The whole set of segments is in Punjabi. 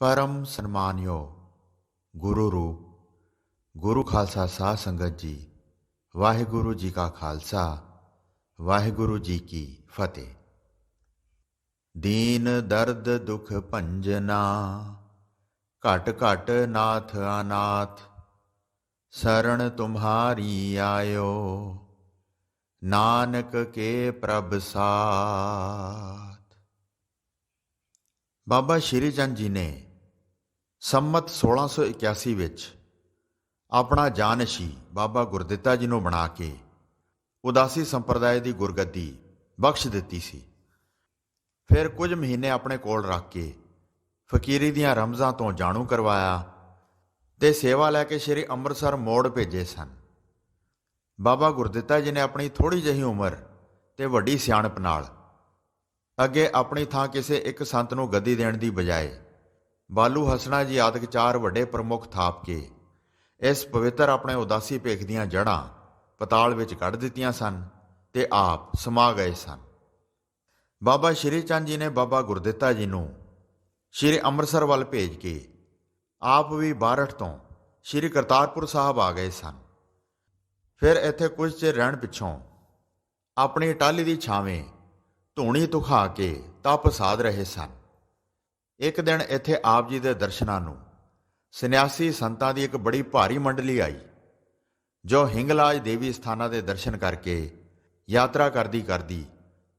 ਪਰਮ ਸਨਮਾਨਯੋ ਗੁਰੂ ਰੂਪ, ਗੁਰੂ ਖਾਲਸਾ ਸਾਧ ਸੰਗਤ ਜੀ, ਵਾਹਿਗੁਰੂ ਜੀ ਕਾ ਖਾਲਸਾ, ਵਾਹਿਗੁਰੂ ਜੀ ਕੀ ਫਤਿਹ। ਦੀਨ ਦਰਦ ਦੁਖ ਭੰਜਨਾ, ਘਟ ਘਟ ਨਾਥ ਅਨਾਥ ਸਰਣ ਤੁਮਹਾਰੀ ਆਇਓ, ਨਾਨਕ ਕੇ ਪ੍ਰਭ ਸਾਥ। ਬਾਬਾ ਸ਼੍ਰੀ ਚੰਦ ਜੀ ਨੇ ਸੰਮਤ 1681 ਵਿੱਚ ਆਪਣਾ ਜਾਨਸ਼ੀ ਬਾਬਾ ਗੁਰਦਿੱਤਾ ਜੀ ਨੂੰ ਬਣਾ ਕੇ ਉਦਾਸੀ ਸੰਪਰਦਾਇ ਦੀ ਗੁਰਗੱਦੀ ਬਖਸ਼ ਦਿੱਤੀ ਸੀ। ਫਿਰ ਕੁਝ ਮਹੀਨੇ ਆਪਣੇ ਕੋਲ ਰੱਖ ਕੇ ਫਕੀਰੀ ਦੀਆਂ ਰਮਜ਼ਾਂ ਤੋਂ ਜਾਣੂ ਕਰਵਾਇਆ ਤੇ ਸੇਵਾ ਲੈ ਕੇ ਸ੍ਰੀ ਅੰਮ੍ਰਿਤਸਰ ਮੋੜ ਭੇਜੇ ਸਨ। ਬਾਬਾ ਗੁਰਦਿੱਤਾ ਜੀ ਨੇ ਆਪਣੀ ਥੋੜੀ ਜਿਹੀ ਉਮਰ ਤੇ ਵੱਡੀ ਸਿਆਣਪ ਨਾਲ ਅੱਗੇ ਆਪਣੀ ਥਾਂ ਕਿਸੇ ਇੱਕ ਸੰਤ ਨੂੰ ਗੱਦੀ ਦੇਣ ਦੀ ਬਜਾਏ ਬਾਲੂ ਹਸਣਾ ਜੀ ਆਦਿਕ ਚਾਰ ਵੱਡੇ ਪ੍ਰਮੁੱਖ ਥਾਪ ਕੇ, ਇਸ ਪਵਿੱਤਰ ਆਪਣੇ ਉਦਾਸੀ ਭੇਖ ਦੀਆਂ ਜੜ੍ਹਾਂ ਪਤਾਲ ਵਿੱਚ ਕੱਢ ਦਿੱਤੀਆਂ ਸਨ ਤੇ ਆਪ ਸਮਾ ਗਏ ਸਨ। ਬਾਬਾ ਸ਼੍ਰੀ ਚੰਦ ਜੀ ਨੇ ਬਾਬਾ ਗੁਰਦਿੱਤਾ ਜੀ ਨੂੰ ਸ਼੍ਰੀ ਅੰਮ੍ਰਿਤਸਰ ਵੱਲ ਭੇਜ ਕੇ ਆਪ ਵੀ ਬਾਰਠ ਤੋਂ ਸ਼੍ਰੀ ਕਰਤਾਰਪੁਰ ਸਾਹਿਬ ਆ ਗਏ ਸਨ। ਫਿਰ ਇੱਥੇ ਕੁਝ ਚਿਰ ਰਹਿਣ ਪਿੱਛੋਂ ਆਪਣੀ ਟਾਲੀ ਦੀ ਛਾਵੇਂ ਧੂਣੀ ਤੁਖਾ ਕੇ ਤਪ ਸਾਧ ਰਹੇ ਸਨ। ਇੱਕ ਦਿਨ ਇੱਥੇ ਆਪ ਜੀ ਦੇ ਦਰਸ਼ਨਾਂ ਨੂੰ ਸੰਨਿਆਸੀ ਸੰਤਾਂ ਦੀ ਇੱਕ ਬੜੀ ਭਾਰੀ ਮੰਡਲੀ ਆਈ, ਜੋ ਹਿੰਗਲਾਜ ਦੇਵੀ ਸਥਾਨਾਂ ਦੇ ਦਰਸ਼ਨ ਕਰਕੇ ਯਾਤਰਾ ਕਰਦੀ ਕਰਦੀ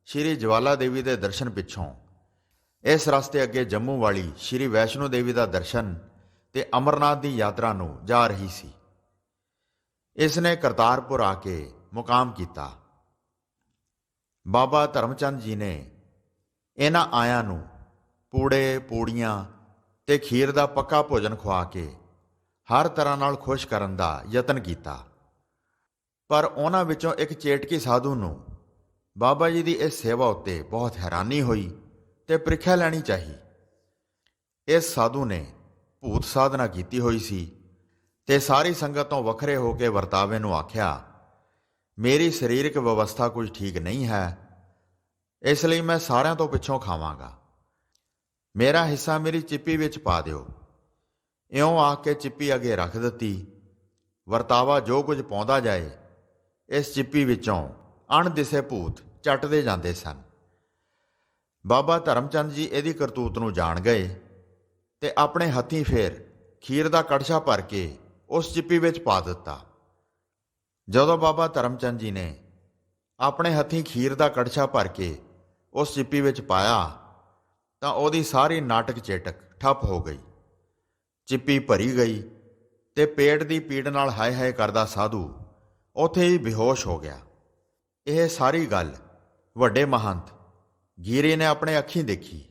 ਸ਼੍ਰੀ ਜਵਾਲਾ ਦੇਵੀ ਦੇ ਦਰਸ਼ਨ ਪਿੱਛੋਂ ਇਸ ਰਸਤੇ ਅੱਗੇ ਜੰਮੂ ਵਾਲੀ ਸ਼੍ਰੀ ਵੈਸ਼ਨੋ ਦੇਵੀ ਦਾ ਦਰਸ਼ਨ ਤੇ ਅਮਰਨਾਥ ਦੀ ਯਾਤਰਾ ਨੂੰ ਜਾ ਰਹੀ ਸੀ। ਇਸ ਨੇ ਕਰਤਾਰਪੁਰ ਆ ਕੇ ਮੁਕਾਮ ਕੀਤਾ। ਬਾਬਾ ਧਰਮਚੰਦ ਜੀ ਨੇ ਇਹਨਾਂ ਆਇਆਂ ਨੂੰ ਪੂੜੇ, ਪੂੜੀਆਂ ਤੇ ਖੀਰ ਦਾ ਪੱਕਾ ਭੋਜਨ ਖਵਾ ਕੇ ਹਰ ਤਰ੍ਹਾਂ ਨਾਲ ਖੁਸ਼ ਕਰਨ ਦਾ ਯਤਨ ਕੀਤਾ। ਪਰ ਉਹਨਾਂ ਵਿੱਚੋਂ ਇੱਕ ਚੇਟਕੀ ਸਾਧੂ ਨੂੰ ਬਾਬਾ ਜੀ ਦੀ ਇਸ ਸੇਵਾ ਉੱਤੇ ਬਹੁਤ ਹੈਰਾਨੀ ਹੋਈ ਤੇ ਪ੍ਰੀਖਿਆ ਲੈਣੀ ਚਾਹੀ। ਇਸ ਸਾਧੂ ਨੇ ਭੂਤ ਸਾਧਨਾ ਕੀਤੀ ਹੋਈ ਸੀ ਤੇ ਸਾਰੀ ਸੰਗਤ ਤੋਂ ਵੱਖਰੇ ਹੋ ਕੇ ਵਰਤਾਵੇ ਨੂੰ ਆਖਿਆ, ਮੇਰੀ ਸਰੀਰਕ ਵਿਵਸਥਾ ਕੁਝ ਠੀਕ ਨਹੀਂ ਹੈ, ਇਸ ਲਈ ਮੈਂ ਸਾਰਿਆਂ ਤੋਂ ਪਿੱਛੋਂ ਖਾਵਾਂਗਾ। ਮੇਰਾ ਹਿੱਸਾ ਮੇਰੀ ਚਿੱਪੀ ਵਿੱਚ ਪਾ ਦਿਓ। ਇਉਂ ਆਖ ਕੇ ਚਿੱਪੀ ਅੱਗੇ ਰੱਖ ਦਿੱਤੀ। ਵਰਤਾਵਾ ਜੋ ਕੁਝ ਪਾਉਂਦਾ ਜਾਏ, ਇਸ ਚਿੱਪੀ ਵਿੱਚੋਂ ਅਣਦਿਸੇ ਭੂਤ ਚੱਟਦੇ ਜਾਂਦੇ ਸਨ। ਬਾਬਾ ਧਰਮਚੰਦ ਜੀ ਇਹਦੀ ਕਰਤੂਤ ਨੂੰ ਜਾਣ ਗਏ ਤੇ ਆਪਣੇ ਹੱਥੀਂ ਫੇਰ ਖੀਰ ਦਾ ਕੜਛਾ ਭਰ ਕੇ ਉਸ ਚਿੱਪੀ ਵਿੱਚ ਪਾ ਦਿੱਤਾ। ਜਦੋਂ ਬਾਬਾ ਧਰਮਚੰਦ ਜੀ ਨੇ ਆਪਣੇ ਹੱਥੀਂ ਖੀਰ ਦਾ ਕੜਛਾ ਭਰ ਕੇ ਉਸ ਚਿੱਪੀ ਵਿੱਚ ਪਾਇਆ ਤਾਂ ਉਹਦੀ ਸਾਰੀ ਨਾਟਕ ਚੇਟਕ ਠੱਪ ਹੋ ਗਈ। ਚਿੱਪੀ ਭਰੀ ਗਈ ਤੇ ਪੇਟ ਦੀ ਪੀੜ ਨਾਲ ਹਾਏ ਹਾਏ ਕਰਦਾ ਸਾਧੂ ਉੱਥੇ ਹੀ ਬੇਹੋਸ਼ ਹੋ ਗਿਆ। ਇਹ ਸਾਰੀ ਗੱਲ ਵੱਡੇ ਮਹੰਤ ਗੀਰੇ ਨੇ ਆਪਣੇ ਅੱਖੀਂ ਦੇਖੀ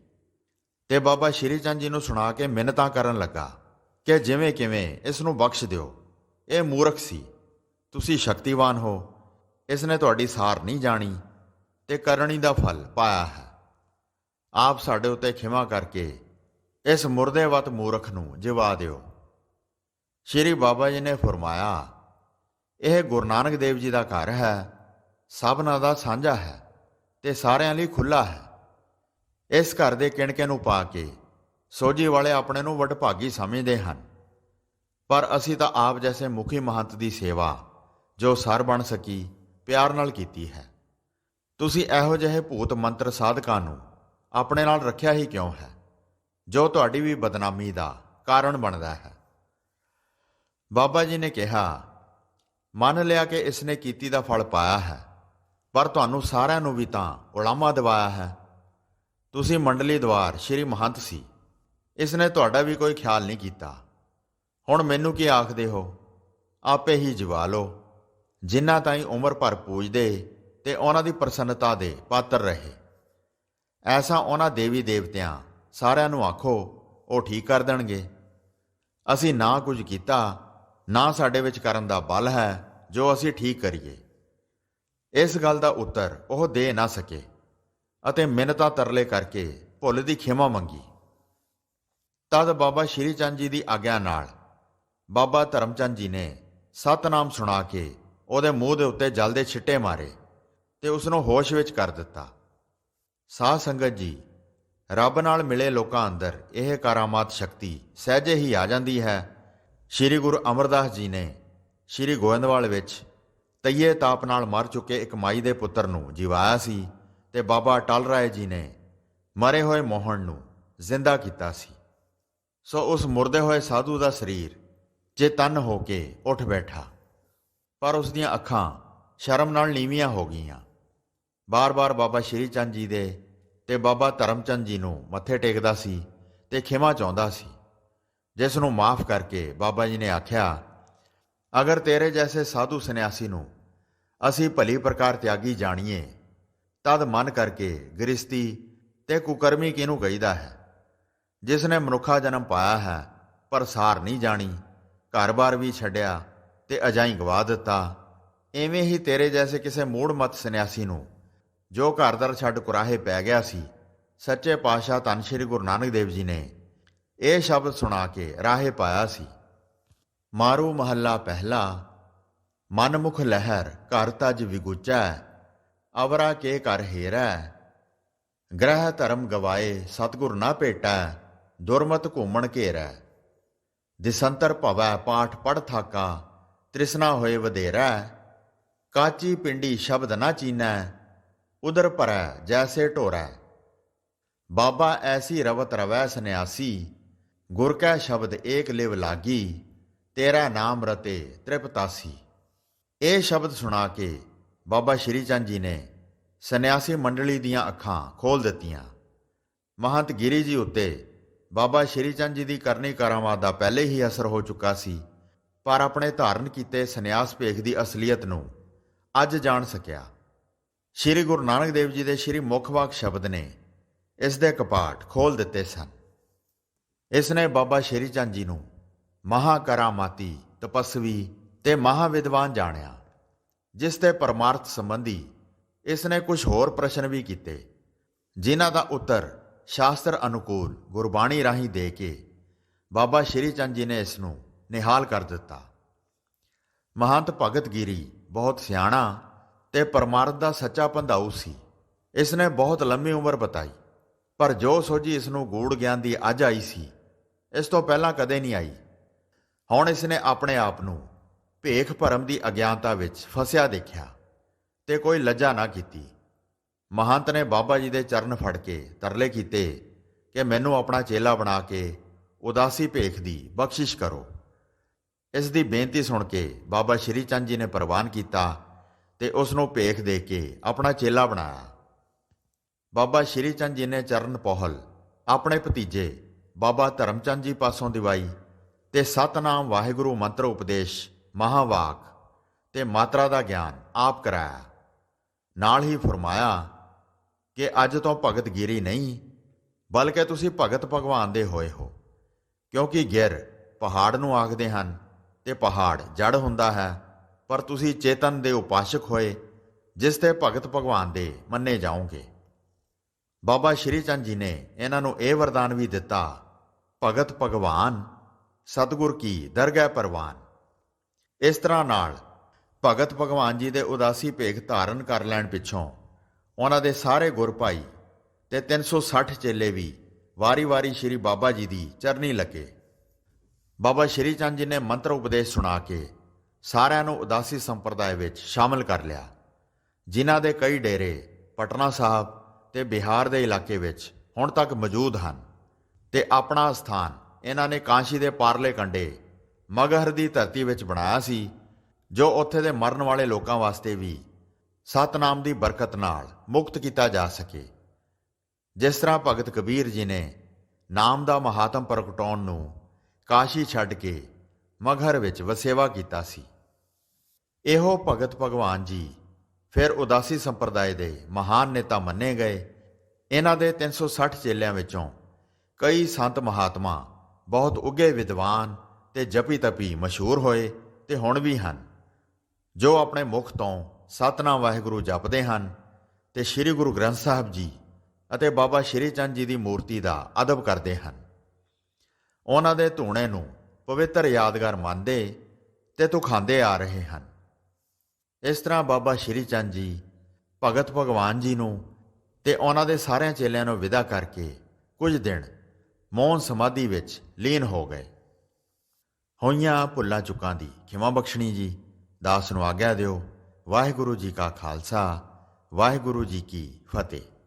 ਤੇ ਬਾਬਾ ਸ਼੍ਰੀ ਚੰਦ ਜੀ ਨੂੰ ਸੁਣਾ ਕੇ ਮਿੰਨਤਾਂ ਕਰਨ ਲੱਗਾ ਕਿ ਜਿਵੇਂ ਕਿਵੇਂ ਇਸ ਨੂੰ ਬਖਸ਼ ਦਿਓ। ਇਹ ਮੂਰਖ ਸੀ। ਤੁਸੀਂ ਸ਼ਕਤੀਵਾਨ ਹੋ। ਇਸ ਨੇ ਤੁਹਾਡੀ ਸਾਰ ਨਹੀਂ ਜਾਣੀ ਤੇ ਕਰਨੀ ਦਾ ਫਲ ਪਾਇਆ ਹੈ। ਆਪ ਸਾਡੇ ਉੱਤੇ ਖਿਮਾ ਕਰਕੇ ਇਸ ਮੁਰਦੇਵਤ ਮੂਰਖ ਨੂੰ ਜਿਵਾ ਦਿਓ। ਸ਼੍ਰੀ ਬਾਬਾ ਜੀ ਨੇ ਫਰਮਾਇਆ, ਇਹ ਗੁਰੂ ਨਾਨਕ ਦੇਵ ਜੀ ਦਾ ਘਰ ਹੈ, ਸਭਨਾਂ ਦਾ ਸਾਂਝਾ ਹੈ ਤੇ ਸਾਰਿਆਂ ਲਈ ਖੁੱਲਾ ਹੈ। ਇਸ ਘਰ ਦੇ ਕਿਣਕੇ ਨੂੰ ਪਾ ਕੇ ਸੋਝੀ ਵਾਲੇ ਆਪਣੇ ਨੂੰ ਵਡਭਾਗੀ ਸਮਝਦੇ ਹਨ। ਪਰ ਅਸੀਂ ਤਾਂ ਆਪ ਜੈਸੇ ਮੁਖੀ ਮਹੰਤ ਦੀ ਸੇਵਾ, ਜੋ ਸਰ ਬਣ ਸਕੀ, ਪਿਆਰ ਨਾਲ ਕੀਤੀ ਹੈ। ਤੁਸੀਂ ਇਹੋ ਜਿਹੇ ਭੂਤ ਮੰਤਰ ਸਾਧਕਾਂ ਨੂੰ ਆਪਣੇ ਨਾਲ ਰੱਖਿਆ ਹੀ ਕਿਉਂ ਹੈ? ਜੋ ਤੁਹਾਡੀ ਵੀ ਬਦਨਾਮੀ ਦਾ ਕਾਰਨ ਬਣਦਾ ਹੈ। ਬਾਬਾ ਜੀ ਨੇ ਕਿਹਾ, ਮੰਨ ਲਿਆ ਕਿ ਇਸ ਨੇ ਕੀਤੀ ਦਾ ਫਲ ਪਾਇਆ ਹੈ, ਪਰ ਤੁਹਾਨੂੰ ਸਾਰਿਆਂ ਨੂੰ ਵੀ ਤਾਂ ਉਲਾਮਾ ਦਿਵਾਇਆ ਹੈ। ਤੁਸੀਂ ਮੰਡਲੀ ਦਵਾਰ ਸ਼੍ਰੀ ਮਹੰਤ ਸੀ। ਇਸ ਨੇ ਤੁਹਾਡਾ ਵੀ ਕੋਈ ਖਿਆਲ ਨਹੀਂ ਕੀਤਾ। ਹੁਣ ਮੈਨੂੰ ਕੀ ਆਖਦੇ ਹੋ? ਆਪੇ ਹੀ ਜਵਾ ਲਓ। ਜਿਨ੍ਹਾਂ ਤਾਈਂ ਉਮਰ ਭਰ ਪੂਜਦੇ ਤੇ ਉਹਨਾਂ ਦੀ ਪ੍ਰਸੰਨਤਾ ਦੇ ਪਾਤਰ ਰਹੇ। ਐਸਾ ਉਹਨਾਂ ਦੇਵੀ ਦੇਵਤਿਆਂ ਸਾਰਿਆਂ ਨੂੰ ਆਖੋ, ਉਹ ਠੀਕ ਕਰ ਦੇਣਗੇ। ਅਸੀਂ ਨਾ ਕੁਝ ਕੀਤਾ, ਨਾ ਸਾਡੇ ਵਿੱਚ ਕਰਨ ਦਾ ਬਲ ਹੈ, ਜੋ ਅਸੀਂ ਠੀਕ ਕਰੀਏ। ਇਸ ਗੱਲ ਦਾ ਉੱਤਰ ਉਹ ਦੇ ਨਾ ਸਕੇ ਅਤੇ ਮਿੰਨਤਾਂ ਤਰਲੇ ਕਰਕੇ ਭੁੱਲ ਦੀ ਖਿਮਾ ਮੰਗੀ। ਤਦ ਬਾਬਾ ਸ਼੍ਰੀ ਚੰਦ ਜੀ ਦੀ ਆਗਿਆ ਨਾਲ ਬਾਬਾ ਧਰਮਚੰਦ ਜੀ ਨੇ ਸਤਨਾਮ ਸੁਣਾ ਕੇ ਉਹਦੇ ਮੂੰਹ ਦੇ ਉੱਤੇ ਜਲ ਦੇ ਛਿੱਟੇ ਮਾਰੇ ਤੇ ਉਸ ਨੂੰ ਹੋਸ਼ ਵਿੱਚ ਕਰ ਦਿੱਤਾ। ਸਾਧ ਸੰਗਤ ਜੀ, ਰੱਬ ਨਾਲ ਮਿਲੇ ਲੋਕਾਂ ਅੰਦਰ ਇਹ ਕਾਰਾਮਾਤ ਸ਼ਕਤੀ ਸਹਿਜੇ ਹੀ ਆ ਜਾਂਦੀ ਹੈ। ਸ੍ਰੀ ਗੁਰੂ ਅਮਰਦਾਸ ਜੀ ਨੇ ਸ੍ਰੀ ਗੋਇੰਦਵਾਲ ਵਿੱਚ ਤਈਏ ਤਾਪ ਨਾਲ ਮਰ ਚੁੱਕੇ ਇੱਕ ਮਾਈ ਦੇ ਪੁੱਤਰ ਨੂੰ ਜਿਵਾਇਆ ਸੀ ਤੇ ਬਾਬਾ ਟਲ ਰਾਏ ਜੀ ਨੇ ਮਰੇ ਹੋਏ ਮੋਹਣ ਨੂੰ ਜ਼ਿੰਦਾ ਕੀਤਾ ਸੀ। ਸੋ ਉਸ ਮੁਰਦੇ ਹੋਏ ਸਾਧੂ ਦਾ ਸਰੀਰ ਚੇਤਨ ਹੋ ਕੇ ਉੱਠ ਬੈਠਾ, ਪਰ ਉਸ ਦੀਆਂ ਅੱਖਾਂ ਸ਼ਰਮ ਨਾਲ ਨੀਵੀਆਂ ਹੋ ਗਈਆਂ। ਬਾਰ-ਬਾਰ ਬਾਬਾ ਸ਼੍ਰੀ ਚੰਦ ਜੀ ਦੇ ਤੇ ਬਾਬਾ ਧਰਮਚੰਦ ਜੀ ਨੂੰ ਮੱਥੇ ਟੇਕਦਾ ਸੀ ਤੇ ਖਿਮਾ ਚਾਹੁੰਦਾ ਸੀ। ਜਿਸ ਨੂੰ ਮਾਫ ਕਰਕੇ ਬਾਬਾ ਜੀ ਨੇ ਆਖਿਆ, ਅਗਰ ਤੇਰੇ ਜੈਸੇ ਸਾਧੂ ਸੰਨਿਆਸੀ ਨੂੰ ਅਸੀਂ ਭਲੀ ਪ੍ਰਕਾਰ ਤਿਆਗੀ ਜਾਣੀਏ, ਤਦ ਮਨ ਕਰਕੇ ਗ੍ਰਸਤੀ ਤੇ ਕੁਕਰਮੀ ਕਿਹਨੂੰ ਕਹੀਦਾ ਹੈ? ਜਿਸ ਨੇ ਮਨੁੱਖਾ ਜਨਮ ਪਾਇਆ ਹੈ, ਪਰ ਸਾਰ ਨਹੀਂ ਜਾਣੀ ਘਰ-ਬਾਰ ਵੀ ਛੱਡਿਆ ਤੇ ਅਜਾਈ ਗਵਾ ਦਿੱਤਾ, ਐਵੇਂ ਹੀ ਤੇਰੇ ਜੈਸੇ ਕਿਸੇ ਮੂੜ ਮਤ ਸੰਨਿਆਸੀ ਨੂੰ ਜੋ ਘਰ-ਦਰ ਛੱਡ ਕੁਰਾਹੇ ਪੈ ਗਿਆ ਸੀ, ਸੱਚੇ ਪਾਤਸ਼ਾਹ ਧੰਨ ਸ਼੍ਰੀ ਗੁਰੂ ਨਾਨਕ ਦੇਵ ਜੀ ਨੇ ਇਹ ਸ਼ਬਦ ਸੁਣਾ ਕੇ ਰਾਹੇ ਪਾਇਆ ਸੀ। ਮਾਰੂ ਮਹੱਲਾ ਪਹਿਲਾ, ਮਨਮੁਖ ਲਹਿਰ ਘਰ ਤਜ ਵਿਗੁਚੈ, ਅਵਰਾ ਕੇ ਕਰ ਹੀਰੈ। ਗ੍ਰਹਿ ਧਰਮ ਗਵਾਏ, ਸਤਗੁਰ ਨਾ ਭੇਟੈ, ਦੁਰਮਤ ਘੁੰਮਣ ਘੇਰੈ। ਦਿਸੰਤਰ ਭਵੈ, ਪਾਠ ਪੜ ਥਾਕਾ, ਤ੍ਰਿਸ਼ਨਾ ਹੋਏ ਵਧੇਰਾ। ਕਾਚੀ ਪਿੰਡੀ ਸ਼ਬਦ ਨਾ ਚੀਨੈ ਉਦਰ ਭਰੈ, ਜੈਸੇ ਢੋਰੈ। ਬਾਬਾ ਐਸੀ ਰਵਤ ਰਵੈ ਸੰਿਆਸੀ ਗੁਰ ਕੈ ਸ਼ਬਦ ਏਕ ਲਿਵ ਲਾਗੀ, ਤੇਰਾ ਨਾਮ ਰਤੇ ਤ੍ਰਿਪਤਾਸੀ। ਇਹ ਸ਼ਬਦ ਸੁਣਾ ਕੇ ਬਾਬਾ ਸ਼੍ਰੀ ਚੰਦ ਜੀ ਨੇ ਸੰਨਿਆਸੀ ਮੰਡਲੀ ਦੀਆਂ ਅੱਖਾਂ ਖੋਲ ਦਿੱਤੀਆਂ। ਮਹੰਤ ਗਿਰੀ ਜੀ ਉੱਤੇ ਬਾਬਾ ਸ਼੍ਰੀ ਚੰਦ ਜੀ ਦੀ ਕਰਨੀ ਕਰਾਮਾਤ ਦਾ ਪਹਿਲੇ ਹੀ ਅਸਰ ਹੋ ਚੁੱਕਾ ਸੀ, ਪਰ ਆਪਣੇ ਧਾਰਨ ਕੀਤੇ ਸੰਨਿਆਸ ਭੇਖ ਦੀ ਅਸਲੀਅਤ ਨੂੰ ਅੱਜ ਜਾਣ ਸਕਿਆ। ਸ਼੍ਰੀ ਗੁਰੂ ਨਾਨਕ ਦੇਵ ਜੀ ਦੇ ਸ਼੍ਰੀ ਮੁਖਵਾਕ ਸ਼ਬਦ ਨੇ ਇਸ ਦੇ ਕਪਾਟ ਖੋਲ ਦਿੱਤੇ ਸਨ। ਇਸ ਨੇ ਬਾਬਾ ਸ਼੍ਰੀ ਚੰਦ ਜੀ ਨੂੰ ਮਹਾ ਕਰਾਮਾਤੀ ਤਪਸਵੀ ਤੇ ਮਹਾ ਵਿਦਵਾਨ ਜਾਣਿਆ, ਜਿਸ ਤੇ ਪਰਮਾਰਥ ਸੰਬੰਧੀ ਇਸ ਨੇ ਕੁਝ ਹੋਰ ਪ੍ਰਸ਼ਨ ਵੀ ਕੀਤੇ, ਜਿਨ੍ਹਾਂ ਦਾ ਉੱਤਰ ਸ਼ਾਸਤਰ ਅਨੁਕੂਲ ਗੁਰਬਾਣੀ ਰਾਹੀਂ ਦੇ ਕੇ ਬਾਬਾ ਸ਼੍ਰੀ ਚੰਦ ਜੀ ਨੇ ਇਸ ਨੂੰ ਨਿਹਾਲ ਕਰ ਦਿੱਤਾ। ਮਹੰਤ ਭਗਤ ਗਿਰੀ ਬਹੁਤ ਸਿਆਣਾ ਤੇ ਪਰਮਾਰਥ ਦਾ ਸੱਚਾ ਪੰਧਾਊ ਸੀ। ਇਸ ਨੇ ਬਹੁਤ ਲੰਮੀ ਉਮਰ ਬਤਾਈ, ਪਰ ਜੋ ਸੋਝੀ ਇਸ ਨੂੰ ਗੂੜ ਗਿਆਨ ਦੀ ਅੱਜ ਆਈ ਸੀ, ਇਸ ਤੋਂ ਪਹਿਲਾਂ ਕਦੇ ਨਹੀਂ ਆਈ। ਹੁਣ ਇਸ ਨੇ ਆਪਣੇ ਆਪ ਨੂੰ ਭੇਖ ਭਰਮ ਦੀ ਅਗਿਆਨਤਾ ਵਿੱਚ ਫਸਿਆ ਦੇਖਿਆ ਤੇ ਕੋਈ ਲੱਜਾ ਨਾ ਕੀਤੀ। ਮਹੰਤ ਨੇ ਬਾਬਾ ਜੀ ਦੇ ਚਰਨ ਫੜ ਕੇ ਤਰਲੇ ਕੀਤੇ ਕਿ ਮੈਨੂੰ ਆਪਣਾ ਚੇਲਾ ਬਣਾ ਕੇ ਉਦਾਸੀ ਭੇਖ ਦੀ ਬਖਸ਼ਿਸ਼ ਕਰੋ। ਇਸ ਦੀ ਬੇਨਤੀ ਸੁਣ ਕੇ ਬਾਬਾ ਸ਼੍ਰੀ ਚੰਦ ਜੀ ਨੇ ਪ੍ਰਵਾਨ ਕੀਤਾ ਤੇ ਉਸ ਨੂੰ ਭੇਖ ਦੇ ਕੇ ਆਪਣਾ ਚੇਲਾ ਬਣਾਇਆ। ਬਾਬਾ ਸ਼੍ਰੀ ਚੰਦ ਜੀ ਨੇ ਚਰਨ ਪੋਹਲ, ਆਪਣੇ ਭਤੀਜੇ ਬਾਬਾ ਧਰਮਚੰਦ ਜੀ ਪਾਸੋਂ ਦਿਵਾਈ ਤੇ ਸਤਨਾਮ ਵਾਹਿਗੁਰੂ ਮੰਤਰ ਉਪਦੇਸ਼, ਮਹਾਵਾਕ ਤੇ ਮਾਤਰਾ ਦਾ ਗਿਆਨ ਆਪ ਕਰਾਇਆ। ਨਾਲ ਹੀ ਫਰਮਾਇਆ ਕਿ ਅੱਜ ਤੋਂ ਭਗਤ ਗਿਰੀ ਨਹੀਂ, ਬਲਕਿ ਤੁਸੀਂ ਭਗਤ ਭਗਵਾਨ ਦੇ ਹੋਏ ਹੋ, ਕਿਉਂਕਿ ਗਿਰ ਪਹਾੜ ਨੂੰ ਆਖਦੇ ਹਨ ਤੇ ਪਹਾੜ ਜੜ ਹੁੰਦਾ ਹੈ। ਪਰ ਤੁਸੀਂ ਚੇਤਨ ਦੇ ਉਪਾਸ਼ਕ ਹੋਏ, ਜਿਸ ਤੇ ਭਗਤ ਭਗਵਾਨ ਦੇ ਮੰਨੇ ਜਾਓਗੇ। ਬਾਬਾ ਸ਼੍ਰੀ ਚੰਦ ਜੀ ਨੇ ਇਹਨਾਂ ਨੂੰ ਇਹ ਵਰਦਾਨ ਵੀ ਦਿੱਤਾ, ਭਗਤ ਭਗਵਾਨ, ਸਤਿਗੁਰ ਕੀ ਦਰਗਹਿ ਪਰਵਾਨ। ਇਸ ਤਰ੍ਹਾਂ ਨਾਲ ਭਗਤ ਭਗਵਾਨ ਜੀ ਦੇ ਉਦਾਸੀ ਭੇਖ ਧਾਰਨ ਕਰ ਲੈਣ ਪਿੱਛੋਂ ਉਹਨਾਂ ਦੇ ਸਾਰੇ ਗੁਰ ਭਾਈ ਤੇ 360 ਚੇਲੇ ਵੀ ਵਾਰੀ-ਵਾਰੀ ਸ਼੍ਰੀ ਬਾਬਾ ਜੀ ਦੀ ਚਰਨੀ ਲੱਗੇ। ਬਾਬਾ ਸ਼੍ਰੀ ਚੰਦ ਜੀ ਨੇ ਮੰਤਰ ਉਪਦੇਸ਼ ਸੁਣਾ ਕੇ ਸਾਰਿਆਂ ਨੂੰ ਉਦਾਸੀ ਸੰਪਰਦਾਇ ਵਿੱਚ ਸ਼ਾਮਲ ਕਰ ਲਿਆ। ਜਿਨ੍ਹਾਂ ਦੇ ਕਈ ਡੇਰੇ ਪਟਨਾ ਸਾਹਿਬ ਤੇ ਬਿਹਾਰ ਦੇ ਇਲਾਕੇ ਵਿੱਚ ਹੁਣ ਤੱਕ ਮੌਜੂਦ ਹਨ ਤੇ ਆਪਣਾ ਸਥਾਨ ਇਹਨਾਂ ਨੇ ਕਾਂਸ਼ੀ ਦੇ ਪਾਰਲੇ ਕੰਡੇ ਮਗਹਰ ਦੀ ਧਰਤੀ ਵਿੱਚ ਬਣਾਇਆ ਸੀ, ਜੋ ਉੱਥੇ ਦੇ ਮਰਨ ਵਾਲੇ ਲੋਕਾਂ ਵਾਸਤੇ ਵੀ ਸਤਨਾਮ ਦੀ ਬਰਕਤ ਨਾਲ ਮੁਕਤ ਕੀਤਾ ਜਾ ਸਕੇ। ਜਿਸ ਤਰ੍ਹਾਂ ਭਗਤ ਕਬੀਰ ਜੀ ਨੇ ਨਾਮ ਦਾ ਮਹਾਤਮ ਪ੍ਰਗਟਾਉਣ ਨੂੰ ਕਾਸ਼ੀ ਛੱਡ ਕੇ ਮਗਹਰ ਵਿੱਚ ਵਸੇਵਾ ਕੀਤਾ ਸੀ। ਇਹੋ ਭਗਤ ਭਗਵਾਨ ਜੀ ਫਿਰ ਉਦਾਸੀ ਸੰਪਰਦਾਇ ਦੇ ਮਹਾਨ ਨੇਤਾ ਮੰਨੇ ਗਏ। ਇਹਨਾਂ ਦੇ 360 ਚੇਲਿਆਂ ਵਿੱਚੋਂ ਕਈ ਸੰਤ ਮਹਾਤਮਾ ਬਹੁਤ ਉੱਗੇ ਵਿਦਵਾਨ ਤੇ ਜਪੀ ਤਪੀ ਮਸ਼ਹੂਰ ਹੋਏ ਤੇ ਹੁਣ ਵੀ ਹਨ, ਜੋ ਆਪਣੇ ਮੁਖ ਤੋਂ ਸਤਨਾਮ ਵਾਹਿਗੁਰੂ ਜਪਦੇ ਹਨ ਤੇ ਸ੍ਰੀ ਗੁਰੂ ਗ੍ਰੰਥ ਸਾਹਿਬ ਜੀ ਅਤੇ ਬਾਬਾ ਸ਼੍ਰੀ ਚੰਦ ਜੀ ਦੀ ਮੂਰਤੀ ਦਾ ਅਦਬ ਕਰਦੇ ਹਨ। ਉਹਨਾਂ ਦੇ ਧੂਣੇ ਨੂੰ ਪਵਿੱਤਰ ਯਾਦਗਾਰ ਮੰਨਦੇ ਤੇ ਤੁਖਾਂਦੇ ਆ ਰਹੇ ਹਨ। ਇਸ ਤਰ੍ਹਾਂ ਬਾਬਾ ਸ਼੍ਰੀ ਚੰਦ ਜੀ ਭਗਤ ਭਗਵਾਨ ਜੀ ਨੂੰ ਤੇ ਉਹਨਾਂ ਦੇ ਸਾਰਿਆਂ ਚੇਲਿਆਂ ਨੂੰ ਵਿਦਾ ਕਰਕੇ ਕੁਝ ਦਿਨ ਮੌਨ ਸਮਾਧੀ ਵਿੱਚ ਲੀਨ ਹੋ ਗਏ। ਹੋਈਆਂ ਭੁੱਲਾਂ ਚੁੱਕਾਂ ਦੀ ਖਿਮਾ ਬਖਸ਼ਣੀ ਜੀ, ਦਾਸ ਨੂੰ ਆਗਿਆ ਦਿਓ। ਵਾਹਿਗੁਰੂ ਜੀ ਕਾ ਖਾਲਸਾ, ਵਾਹਿਗੁਰੂ ਜੀ ਕੀ ਫਤਿਹ।